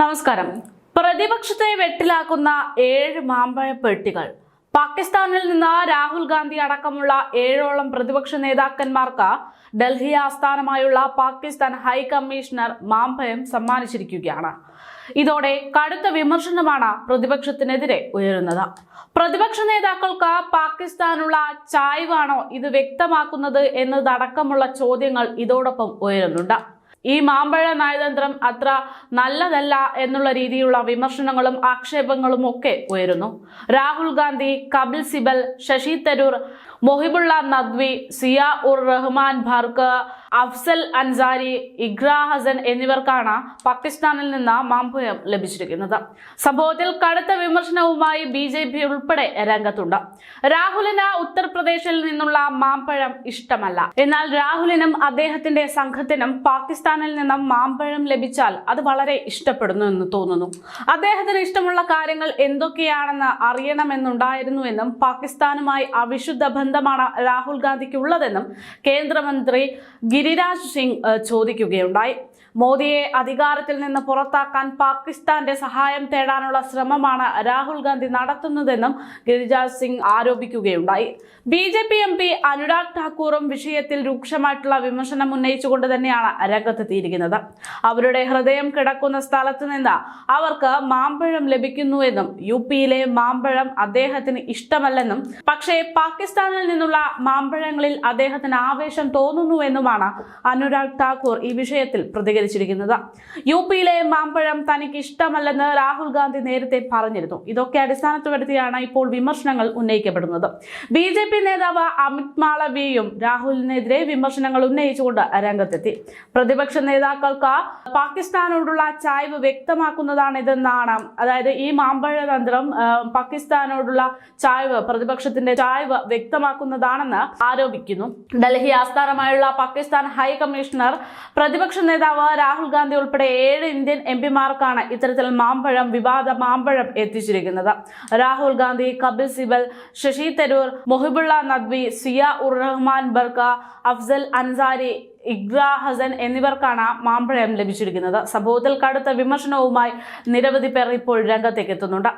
നമസ്കാരം. പ്രതിപക്ഷത്തെ വെട്ടിലാക്കുന്ന ഏഴ് മാമ്പഴ പെട്ടികൾ. പാകിസ്ഥാനിൽ നിന്ന് രാഹുൽ ഗാന്ധി അടക്കമുള്ള ഏഴോളം പ്രതിപക്ഷ നേതാക്കന്മാർക്ക് ഡൽഹി ആസ്ഥാനമായുള്ള പാകിസ്ഥാൻ ഹൈക്കമ്മീഷണർ മാമ്പയം സമ്മാനിച്ചിരിക്കുകയാണ്. ഇതോടെ കടുത്ത വിമർശനമാണ് പ്രതിപക്ഷത്തിനെതിരെ ഉയരുന്നത്. പ്രതിപക്ഷ നേതാക്കൾക്ക് പാകിസ്ഥാനുള്ള ചായ്വാണോ ഇത് വ്യക്തമാക്കുന്നത് എന്നതടക്കമുള്ള ചോദ്യങ്ങൾ ഇതോടൊപ്പം ഉയരുന്നുണ്ട്. ഈ മാമ്പഴ നയതന്ത്രം അത്ര നല്ലതല്ല എന്നുള്ള രീതിയിലുള്ള വിമർശനങ്ങളും ആക്ഷേപങ്ങളും ഒക്കെ ഉയരുന്നു. രാഹുൽ ഗാന്ധി കപിൽ സിബൽ ശശി തരൂർ മൊഹിബുള്ള നദ്വി സിയ ഉർ റഹ്മാൻ ഭാർക്ക് അഫ്സൽ അൻസാരി ഇഗ്ര ഹസൻ എന്നിവർക്കാണ് പാകിസ്ഥാനിൽ നിന്ന് മാമ്പഴം ലഭിച്ചിരിക്കുന്നത്. സംഭവത്തിൽ കടുത്ത വിമർശനവുമായി ബി ജെ പി ഉൾപ്പെടെ രംഗത്തുണ്ട്. രാഹുലിന് ഉത്തർപ്രദേശിൽ നിന്നുള്ള മാമ്പഴം ഇഷ്ടമല്ല. എന്നാൽ രാഹുലിനും അദ്ദേഹത്തിന്റെ സംഘത്തിനും പാകിസ്ഥാനിൽ നിന്നും മാമ്പഴം ലഭിച്ചാൽ അത് വളരെ ഇഷ്ടപ്പെടുന്നു എന്ന് തോന്നുന്നു. അദ്ദേഹത്തിന് ഇഷ്ടമുള്ള കാര്യങ്ങൾ എന്തൊക്കെയാണെന്ന് അറിയണമെന്നുണ്ടായിരുന്നുവെന്നും പാകിസ്ഥാനുമായി അവിശുദ്ധ ബന്ധമാണ് രാഹുൽ ഗാന്ധിക്ക് ഉള്ളതെന്നും കേന്ദ്രമന്ത്രി ഗിരിരാജ് സിംഗ് ചോദിക്കുകയുണ്ടായി. മോദിയെ അധികാരത്തിൽ നിന്ന് പുറത്താക്കാൻ പാകിസ്ഥാന്റെ സഹായം തേടാനുള്ള ശ്രമമാണ് രാഹുൽ ഗാന്ധി നടത്തുന്നതെന്നും Giriraj Singh ആരോപിക്കുകയുണ്ടായി. B J P M P Anurag ഠാക്കൂറും വിഷയത്തിൽ രൂക്ഷമായിട്ടുള്ള വിമർശനം ഉന്നയിച്ചുകൊണ്ട് തന്നെയാണ് രംഗത്തെത്തിയിരിക്കുന്നത്. അവരുടെ ഹൃദയം കിടക്കുന്ന സ്ഥലത്ത് നിന്ന് അവർക്ക് മാമ്പഴം ലഭിക്കുന്നുവെന്നും യു പിയിലെ മാമ്പഴം അദ്ദേഹത്തിന് ഇഷ്ടമല്ലെന്നും പക്ഷേ പാകിസ്ഥാനിൽ നിന്നുള്ള മാമ്പഴങ്ങളിൽ അദ്ദേഹത്തിന് ആവേശം തോന്നുന്നുവെന്നുമാണ് അനുരാഗ് താക്കൂർ ഈ വിഷയത്തിൽ പ്രതികരിച്ചിരിക്കുന്നത്. യു പിയിലെ മാമ്പഴം തനിക്ക് ഇഷ്ടമല്ലെന്ന് രാഹുൽ ഗാന്ധി നേരത്തെ പറഞ്ഞിരുന്നു. ഇതൊക്കെ അടിസ്ഥാനത്തിലെടുത്തിയാണ് ഇപ്പോൾ വിമർശനങ്ങൾ ഉന്നയിക്കപ്പെടുന്നത്. ബി ജെ പി നേതാവ് അമിത് മാളവിയും രാഹുലിനെതിരെ വിമർശനങ്ങൾ ഉന്നയിച്ചുകൊണ്ട് രംഗത്തെത്തി. പ്രതിപക്ഷ നേതാക്കൾക്ക് പാകിസ്ഥാനോടുള്ള ചായ്വ് വ്യക്തമാക്കുന്നതാണ് വ്യക്തമാക്കുന്നതാണിതെന്നാണ്. അതായത് ഈ മാമ്പഴ തന്ത്രം പാകിസ്ഥാനോടുള്ള ചായ്വ് പ്രതിപക്ഷത്തിന്റെ ചായ്വ് വ്യക്തമാക്കുന്നതാണെന്ന് ആരോപിക്കുന്നു. ഡൽഹി ആസ്ഥാനമായുള്ള പാകിസ്ഥാൻ ഹൈ കമ്മീഷണർ പ്രതിപക്ഷ നേതാവ് രാഹുൽ ഗാന്ധി ഉൾപ്പെടെ ഏഴ് ഇന്ത്യൻ എം പിമാർക്കാണ് ഇത്തരത്തിൽ മാമ്പഴം വിവാദ മാമ്പഴം എത്തിച്ചിരിക്കുന്നത്. രാഹുൽ ഗാന്ധി കപിൽ സിബൽ ശശി തരൂർ മൊഹിബുള്ള നദ്വി സിയ ഉർ റഹ്മാൻ ബർക്ക അഫ്സൽ അൻസാരി ഇഗ്ര ഹസൻ എന്നിവർക്കാണ് മാമ്പഴം ലഭിച്ചിരിക്കുന്നത്. സംഭവത്തിൽ കടുത്ത വിമർശനവുമായി നിരവധി പേർ ഇപ്പോൾ രംഗത്തേക്ക് എത്തുന്നുണ്ട്